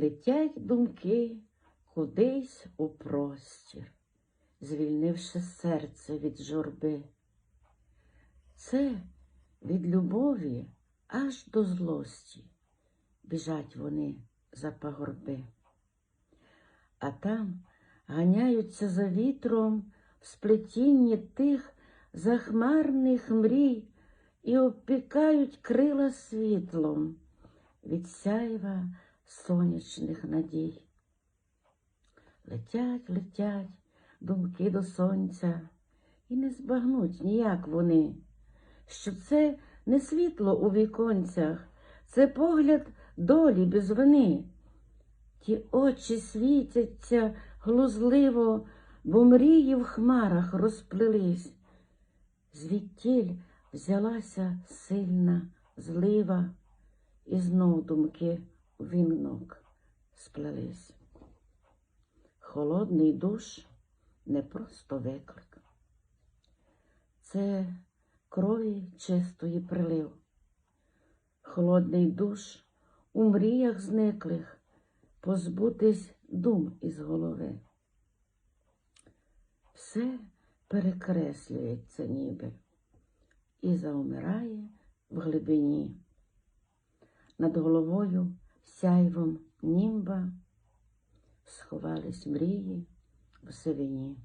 Летять думки кудись у простір, звільнивши серце від журби. Це від любові аж до злості біжать вони за пагорби. А там ганяються за вітром в сплетінні тих захмарних мрій і обпікають крила світлом від сяйва сонячних надій. Летять, летять думки до сонця, і не збагнуть ніяк вони, що це не світло у віконцях, це погляд долі без вини. Ті очі світяться глузливо, бо мрії в хмарах розплились. Звідтіль взялася сильна злива, і знов думки вінок сплелись. Холодний душ не просто виклик. Це крові чистої прилив. Холодний душ у мріях зниклих позбутись дум із голови. Все перекреслюється ніби і заумирає в глибині. Над головою сяйвом німба сховались мрії в сивині.